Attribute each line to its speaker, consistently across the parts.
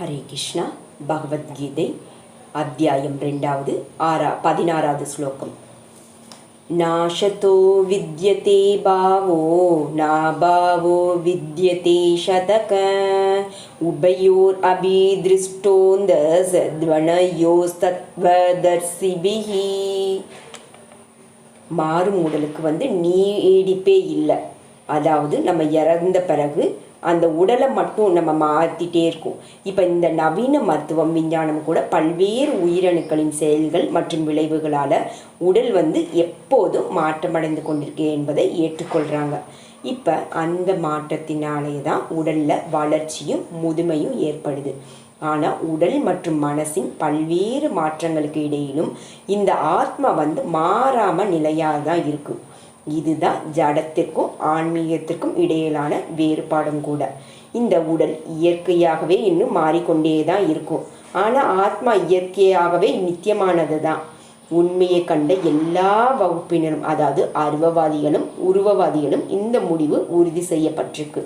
Speaker 1: ஹரே கிருஷ்ணா பகவத்கீதை அத்தியாயம் ரெண்டாவது ஆறா பதினாறாவது ஸ்லோகம். நாஷதோ வித்யதே பாவோ நாபாவோ வித்யதே சதக. உபயோர் அபிதிருஷ்டோந்த சத்வனயோஸ்தத்வதர்சிபிஹி. மாறும் உடலுக்கு வந்து நீடிப்பே இல்லை. அதாவது நம்ம இறந்த பிறகு அந்த உடலை மட்டும் நம்ம மாற்றிட்டே இருக்கோம். இப்போ இந்த நவீன மருத்துவம் விஞ்ஞானம் கூட பல்வேறு உயிரணுக்களின் செயல்கள் மற்றும் விளைவுகளால் உடல் வந்து எப்போதும் மாற்றமடைந்து கொண்டிருக்கு என்பதை ஏற்றுக்கொள்கிறாங்க இப்போ அந்த மாற்றத்தினாலே தான் உடலில் வளர்ச்சியும் முதுமையும் ஏற்படுது. ஆனால் உடல் மற்றும் மனசின் பல்வேறு மாற்றங்களுக்கு இடையிலும் இந்த ஆத்மா வந்து மாறாமல் நிலையாக தான் இருக்குது இதுதான் ஜடத்திற்கும் ஆன்மீகத்திற்கும் இடையிலான வேறுபாடும் கூட. இந்த உடல் இயற்கையாகவே இன்னும் மாறிக்கொண்டே தான் இருக்கும். ஆனால் ஆத்மா இயற்கையாகவே நித்தியமானது தான் உண்மையை கண்ட எல்லா வகுப்பினரும் அதாவது அருவவாதிகளும் உருவவாதிகளும் இந்த முடிவு உறுதி செய்யப்பட்டிருக்கு.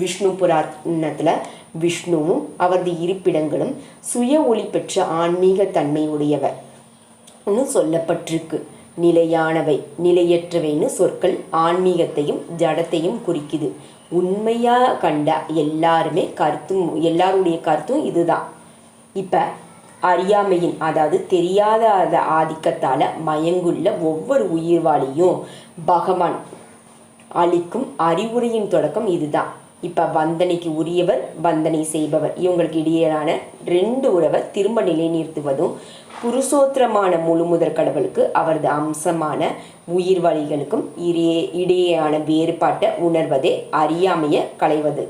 Speaker 1: விஷ்ணு புராணத்தில் விஷ்ணுவும் அவரது இருப்பிடங்களும் சுய ஒளி பெற்ற ஆன்மீக தன்மையுடையவர் சொல்லப்பட்டிருக்கு. நிலையானவை நிலையற்றவைன்னு சொற்கள் ஆன்மீகத்தையும் ஜடத்தையும் குறிக்குது. உண்மையாக கண்ட எல்லாருமே கருத்தும் எல்லாருடைய கருத்தும் இதுதான். இப்போ அறியாமையின் அதாவது தெரியாத ஆதிக்கத்தால் மயங்குள்ள ஒவ்வொரு உயிர்வாளியும் பகவான் அளிக்கும் அறிவுரையின் தொடக்கம் இதுதான். இப்போ வந்தனைக்கு உரியவர் வந்தனை செய்பவர். இவங்களுக்கு இடையிலான ரெண்டு உறவை திரும்ப நிலைநிறுத்துவதும் புருஷோத்திரமான முழுமுதற் கடவுளுக்கு அவரது அம்சமான உயிர் வழிகளுக்கும் இடையே இடையேயான வேறுபாட்டை உணர்வதே அறியாமைய களைவது.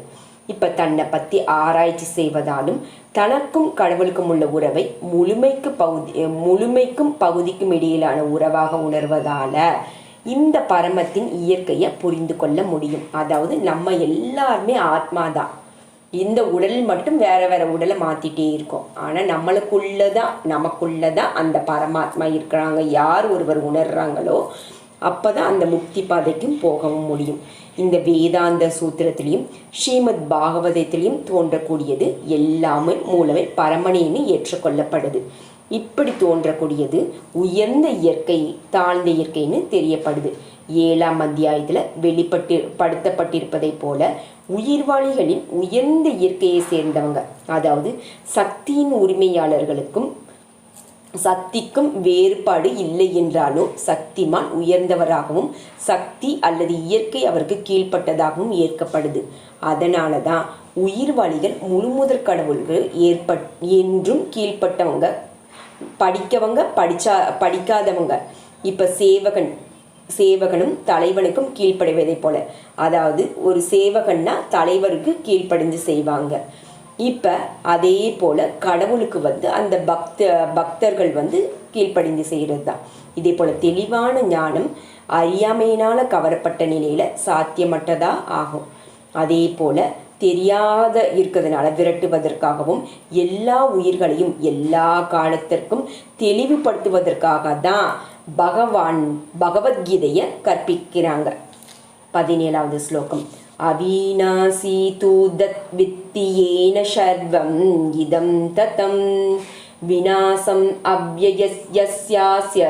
Speaker 1: இப்போ தன்னை பற்றி ஆராய்ச்சி செய்வதாலும் தனக்கும் கடவுளுக்கும் உள்ள உறவை முழுமைக்கு பகுதி முழுமைக்கும் பகுதிக்கும் இடையிலான உறவாக உணர்வதால இந்த பரமத்தின் இயற்கையை புரிந்து கொள்ள முடியும். அதாவது நம்ம எல்லாருமே ஆத்மா தான் இந்த உடல் மட்டும் வேற வேற உடலை மாற்றிட்டே இருக்கோம். ஆனால் நம்மளுக்குள்ளதான் தான் நமக்குள்ள தான் அந்த பரமாத்மா இருக்கிறாங்க. யார் ஒருவர் உணர்றாங்களோ அப்போ தான் அந்த முக்தி பாதைக்கும் போகவும் முடியும். இந்த வேதாந்த சூத்திரத்திலையும் ஸ்ரீமத் பாகவதத்திலையும் தோன்றக்கூடியது எல்லாமே மூலமே பரமணின்னு ஏற்றுக்கொள்ளப்படுது. இப்படி தோன்றக்கூடியது உயர்ந்த இயற்கை தாழ்ந்த இயற்கைன்னு தெரியப்படுது. ஏழாம் அத்தியாயத்தில் வெளிப்பட்டு படுத்தப்பட்டிருப்பதை போல உயிர்வாளிகளின் உயர்ந்த இயற்கையை சேர்ந்தவங்க அதாவது சக்தியின் உரிமையாளர்களுக்கும் சக்திக்கும் வேறுபாடு இல்லை என்றாலும் சக்திமான் உயர்ந்தவராகவும் சக்தி அல்லது இயற்கை அவருக்கு கீழ்ப்பட்டதாகவும் ஏற்கப்படுது. அதனால தான் உயிர்வாளிகள் முழுமுதற் கடவுள்கள் ஏற்பட் என்றும் கீழ்ப்பட்டவங்க படிக்கவங்க படிச்சா படிக்காதவங்க. இப்போ சேவகன் சேவகனும் தலைவனுக்கும் கீழ்ப்படைவதை போல. அதாவது ஒரு சேவகன்னா தலைவருக்கு கீழ்ப்படிஞ்சு செய்வாங்க. இப்போ அதே போல் கடவுளுக்கு வந்து அந்த பக்த பக்தர்கள் வந்து கீழ்ப்படிந்து செய்கிறது தான் இதே போல் தெளிவான ஞானம் அறியாமையினால் கவரப்பட்ட நிலையில் சாத்தியமற்றதாக ஆகும். அதே போல் தெரியாத இருக்கிறதுனால விரட்டுவதற்காகவும் எல்லா உயிர்களையும் எல்லா காலத்திற்கும் தெளிவுபடுத்துவதற்காக தான் பகவான் பகவத்கீதையை கற்பிக்கிறாங்க. பதினேழாவது ஸ்லோகம். அவிநாசி தூதத் வித்தியேன சர்வம் இதம் ததம் விநாசம் அவ்வயஸ்யாஸ்ய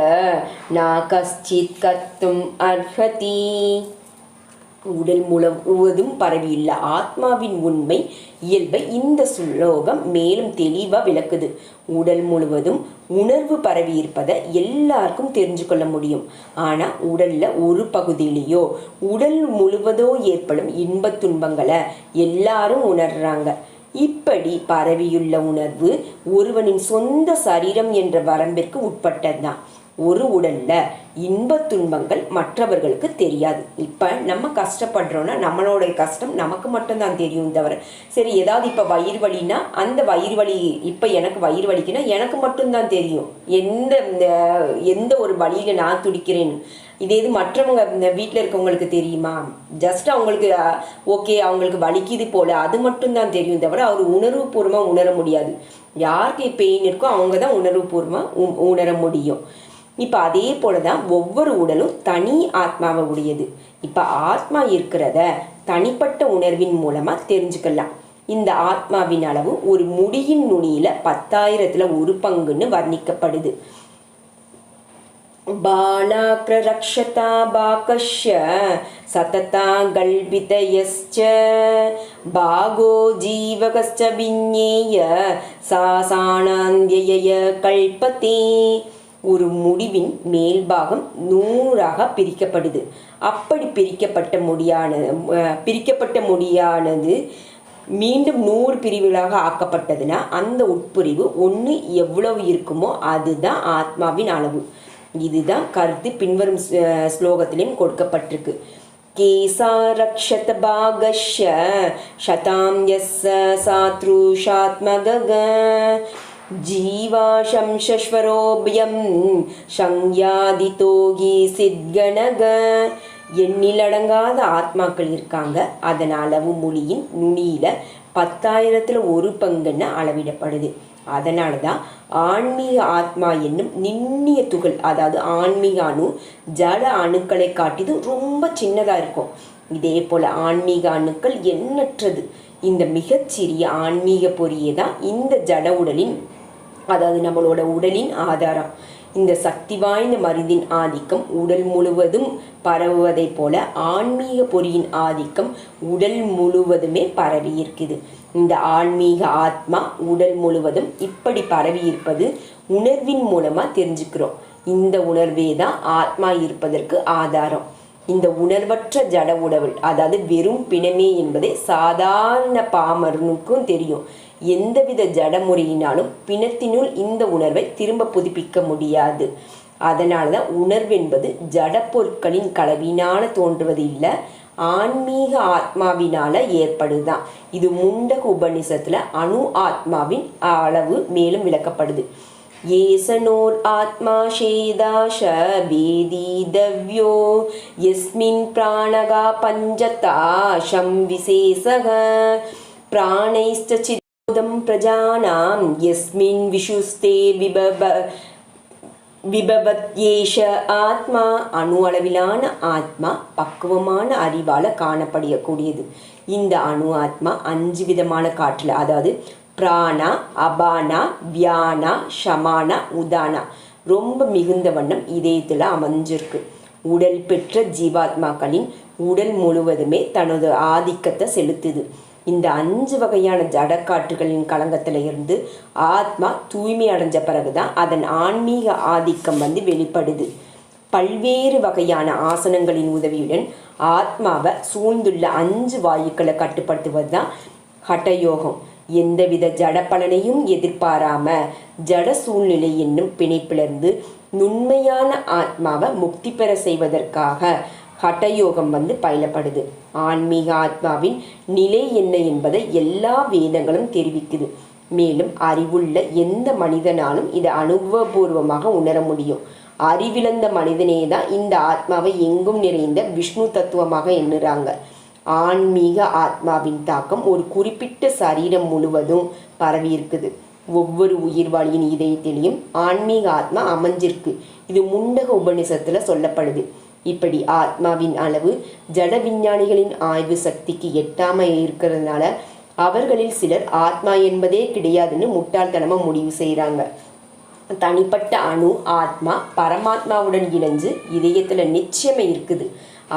Speaker 1: நா கஷ்டித் கத்தும் அர்ஹதி. உடல் முழுவதும் பரவியுள்ள ஆத்மாவின் உண்மை இயல்பை இந்த சுலோகம் மேலும் தெளிவாக விளக்குது. உடல் முழுவதும் உணர்வு பரவி இருப்பதை எல்லாருக்கும் தெரிஞ்சு கொள்ள முடியும். ஆனால் உடலில் ஒரு பகுதியிலேயோ உடல் முழுவதோ ஏற்படும் இன்பத் துன்பங்களை எல்லாரும் உணர்றாங்க. இப்படி பரவியுள்ள உணர்வு ஒருவனின் சொந்த சரீரம் என்ற வரம்பிற்கு உட்பட்டதுதான். ஒரு உடல்ல இன்ப துன்பங்கள் மற்றவர்களுக்கு தெரியாது. இப்போ நம்ம கஷ்டப்படுறோன்னா நம்மளோட கஷ்டம் நமக்கு மட்டும்தான் தெரியும் தவிர சரி ஏதாவது இப்போ வயிறு வலினா அந்த வயிறு வலி இப்போ எனக்கு வயிறு வலிக்குன்னா எனக்கு மட்டும்தான் தெரியும். எந்த எந்த ஒரு வழியில் நான் துடிக்கிறேன்னு. இதே இது மற்றவங்க இந்த வீட்டில் இருக்கவங்களுக்கு தெரியுமா? ஜஸ்ட் அவங்களுக்கு ஓகே அவங்களுக்கு வலிக்குது போல அது மட்டும்தான் தெரியும் தவிர அவர் உணர்வுபூர்வமாக உணர முடியாது. யாருக்கு பெயின் இருக்கோ அவங்க தான் உணர்வுபூர்வமாக உணர முடியும். இப்போ அதே போல தான் ஒவ்வொரு உடலும் தனி ஆத்மாவை உடையது இப்போ ஆத்மா இருக்கிறத தனிப்பட்ட உணர்வின் மூலமாக தெரிஞ்சுக்கலாம் இந்த ஆத்மாவின் அளவு ஒரு முடியின் நுனியில பத்தாயிரத்துல ஒரு பங்குன்னு வர்ணிக்கப்படுது बालाक्ररक्षता बाकश्य सतता गल्बितयश्च भागो जीवकश्च विज्ञेय सासाणान्त्यय கல்பத்தே ஒரு முடிவின் மேல்பாகம் நூறாக பிரிக்கப்படுது. அப்படி பிரிக்கப்பட்ட முடியான பிரிக்கப்பட்ட முடியானது மீண்டும் நூறு பிரிவுகளாக ஆக்கப்பட்டதுன்னா அந்த உட்பிரிவு ஒன்று எவ்வளவு இருக்குமோ அதுதான் ஆத்மாவின் அளவு. இதுதான் கருத்து பின்வரும் ஸ்லோகத்திலையும் கொடுக்கப்பட்டிருக்கு கேசாரக்ஷத பாகஷ்ய சதாம் எஸ் சாத்ருஷாத்மக ஜீவாஷம் சஸ்வரோபியம் சங்யாதிதோகி சித்கணக எண்ணிலடங்காத ஆத்மாக்கள் இருக்காங்க. அதன் அளவு மொழியின் நுனியில் பத்தாயிரத்தில் ஒரு பங்குன்னு அளவிடப்படுது. அதனால தான் ஆன்மீக ஆத்மா என்னும் நின்னிய துகள் அதாவது ஆன்மீக அணு ஜட அணுக்களை காட்டிது ரொம்ப சின்னதாக இருக்கும். இதே போல் ஆன்மீக அணுக்கள் எண்ணற்றது. இந்த மிகச்சிறிய ஆன்மீக பொறியே தான் இந்த ஜட உடலின் அதாவது நம்மளோட உடலின் ஆதாரம். இந்த சக்தி வாய்ந்த மருந்தின் ஆதிக்கம் உடல் முழுவதும் பரவுவதைப் போல ஆன்மீக பொறியின் ஆதிக்கம் உடல் முழுவதுமே பரவி இருக்குது. இந்த ஆன்மீக ஆத்மா உடல் முழுவதும் இப்படி பரவி இருப்பது உணர்வின் மூலமா தெரிஞ்சுக்கிறோம். இந்த உணர்வே தான் ஆத்மா இருப்பதற்கு ஆதாரம். இந்த உணர்வற்ற ஜட உடல் அதாவது வெறும் பிணமே என்பதை சாதாரண பாமரனுக்கும் தெரியும். எந்தவித ஜடமுறையினாலும் பிணத்தினுள் இந்த உணர்வை திரும்ப புதுப்பிக்க முடியாது. அதனால தான் உணர்வென்பது ஜட பொருட்களின் கலவினால தோன்றுவது இல்லை ஆன்மீக ஆத்மாவினால ஏற்படுதான் இது முண்டக உபநிஷத்தில் அணு ஆத்மாவின் அளவு மேலும் விளக்கப்படுது. ஏசனோர் ஆத்மா சேதாஷ வேதீதவ்யோ எஸ்மின் பிராணகா பஞ்சதாஷம் விசேஷக பிராணைஸ்ட சிதம் பிரஜானாம் யஸ்மின் விஷுஸ்தே விபப விபவத்யேஷ ஆத்மா அணு அளவிலான ஆத்மா பக்குவமான அறிவால காணப்படக்கூடியது இந்த அணு ஆத்மா அஞ்சு விதமான காற்றுல அதாவது பிராணா அபானா வியானா ஷமானா உதானா. ரொம்ப மிகுந்த வண்ணம் இதயத்தில் அமைஞ்சிருக்கு. உடல் பெற்ற ஜீவாத்மாக்களின் உடல் முழுவதுமே தனது ஆதிக்கத்தை செலுத்துது. இந்த அஞ்சு வகையான ஜடக்காற்றுகளின் களங்கத்தில் இருந்து ஆத்மா தூய்மை அடைஞ்ச பிறகுதான் அதன் ஆன்மீக ஆதிக்கம் வந்து வெளிப்படுது. பல்வேறு வகையான ஆசனங்களின் உதவியுடன் ஆத்மாவை சூழ்ந்துள்ள அஞ்சு வாயுக்களை கட்டுப்படுத்துவது தான் ஹட்டயோகம். எந்தவித ஜட பலனையும் எதிர்பாராம ஜட சூழ்நிலை என்னும் பிணைப்பிலிருந்து நுண்மையான ஆத்மாவை முக்தி பெற செய்வதற்காக ஹட்டயோகம் வந்து பயிலப்படுது. ஆன்மீக ஆத்மாவின் நிலை என்ன என்பதை எல்லா வேதங்களும் தெரிவிக்குது. மேலும் அறிவுள்ள எந்த மனிதனாலும் இதை அனுபவபூர்வமாக உணர முடியும். அறிவிழந்த மனிதனே தான் இந்த ஆத்மாவை எங்கும் நிறைந்த விஷ்ணு தத்துவமாக எண்ணுறாங்க. ஆன்மீக ஆத்மாவின் தாக்கம் ஒரு குறிப்பிட்ட சரீரம் முழுவதும் பரவி இருக்குது ஒவ்வொரு உயிர்வாளியின் இதயத்திலையும் ஆன்மீக ஆத்மா அமைஞ்சிருக்கு இது முண்டக உபநிஷத்தில் சொல்லப்படுது. இப்படி ஆத்மாவின் அளவு ஜட விஞ்ஞானிகளின் ஆய்வு சக்திக்கு எட்டாமல் இருக்கிறதுனால அவர்களில் சிலர் ஆத்மா என்பதே கிடையாதுன்னு முட்டாள்தனமாக முடிவு செய்கிறாங்க தனிப்பட்ட அணு ஆத்மா பரமாத்மாவுடன் இணைஞ்சு இதயத்தில் நிச்சயமே இருக்குது.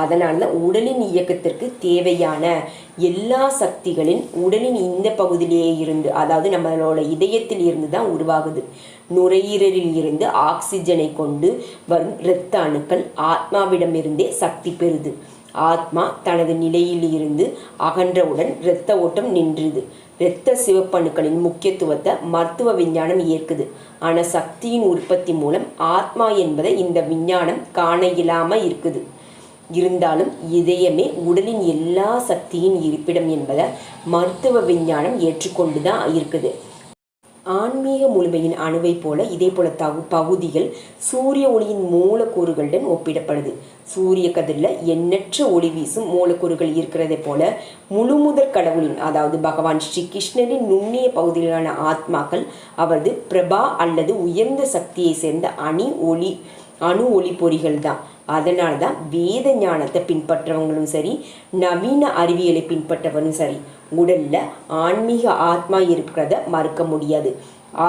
Speaker 1: அதனால தான் உடலின் இயக்கத்திற்கு தேவையான எல்லா சக்திகளின் உடலின் இந்த பகுதியிலேயே இருந்து அதாவது நம்மளோட இதயத்தில் இருந்து தான் உருவாகுது. நுரையீரலில் இருந்து ஆக்சிஜனை கொண்டு வரும் இரத்த அணுக்கள் ஆத்மாவிடமிருந்தே சக்தி பெறுது. ஆத்மா தனது நிலையில் இருந்து அகன்றவுடன் இரத்த ஓட்டம் நின்றுது. இரத்த சிவப்பணுக்களின் முக்கியத்துவத்தை மருத்துவ விஞ்ஞானம் ஏற்குது. ஆனால் சக்தியின் உற்பத்தி மூலம் ஆத்மா என்பதை இந்த விஞ்ஞானம் காண இயலாமல் இருக்குது. இருந்தாலும் இதயமே உடலின் எல்லா சக்தியின் இருப்பிடம் என்பதை மருத்துவ விஞ்ஞானம் ஏற்றுக்கொண்டு தான் இருக்குது. ஆன்மீக முழுமையின் அணுவை போல இதே போல தகு பகுதிகள் சூரிய ஒளியின் மூலக்கூறுகளுடன் ஒப்பிடப்படுது. சூரிய கதிரில் எண்ணற்ற ஒளி வீசும் மூலக்கூறுகள் இருக்கிறதை போல முழுமுதற் கடவுளின் அதாவது பகவான் ஸ்ரீ கிருஷ்ணரின் நுண்ணிய பகுதிகளான ஆத்மாக்கள் அவரது பிரபா அல்லது உயர்ந்த சக்தியை சேர்ந்த அணி ஒளி அணு ஒளி பொறிகள் தான் அதனால தான் வேத ஞானத்தை பின்பற்றவங்களும் சரி நவீன அறிவியலை பின்பற்றவனும் சரி உடலில் ஆன்மீக ஆத்மா இருக்கிறத மறுக்க முடியாது.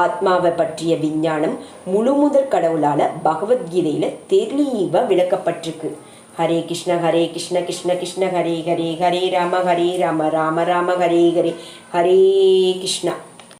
Speaker 1: ஆத்மாவை பற்றிய விஞ்ஞானம் முழு முதற் கடவுளால் பகவத்கீதையில் தெளிவா விளக்கப்பட்டிருக்கு. ஹரே கிருஷ்ண ஹரே கிருஷ்ண கிருஷ்ண கிருஷ்ண ஹரே ஹரே ஹரே ராம ஹரே ராம ராம ராம ஹரே ஹரே ஹரே கிருஷ்ணா.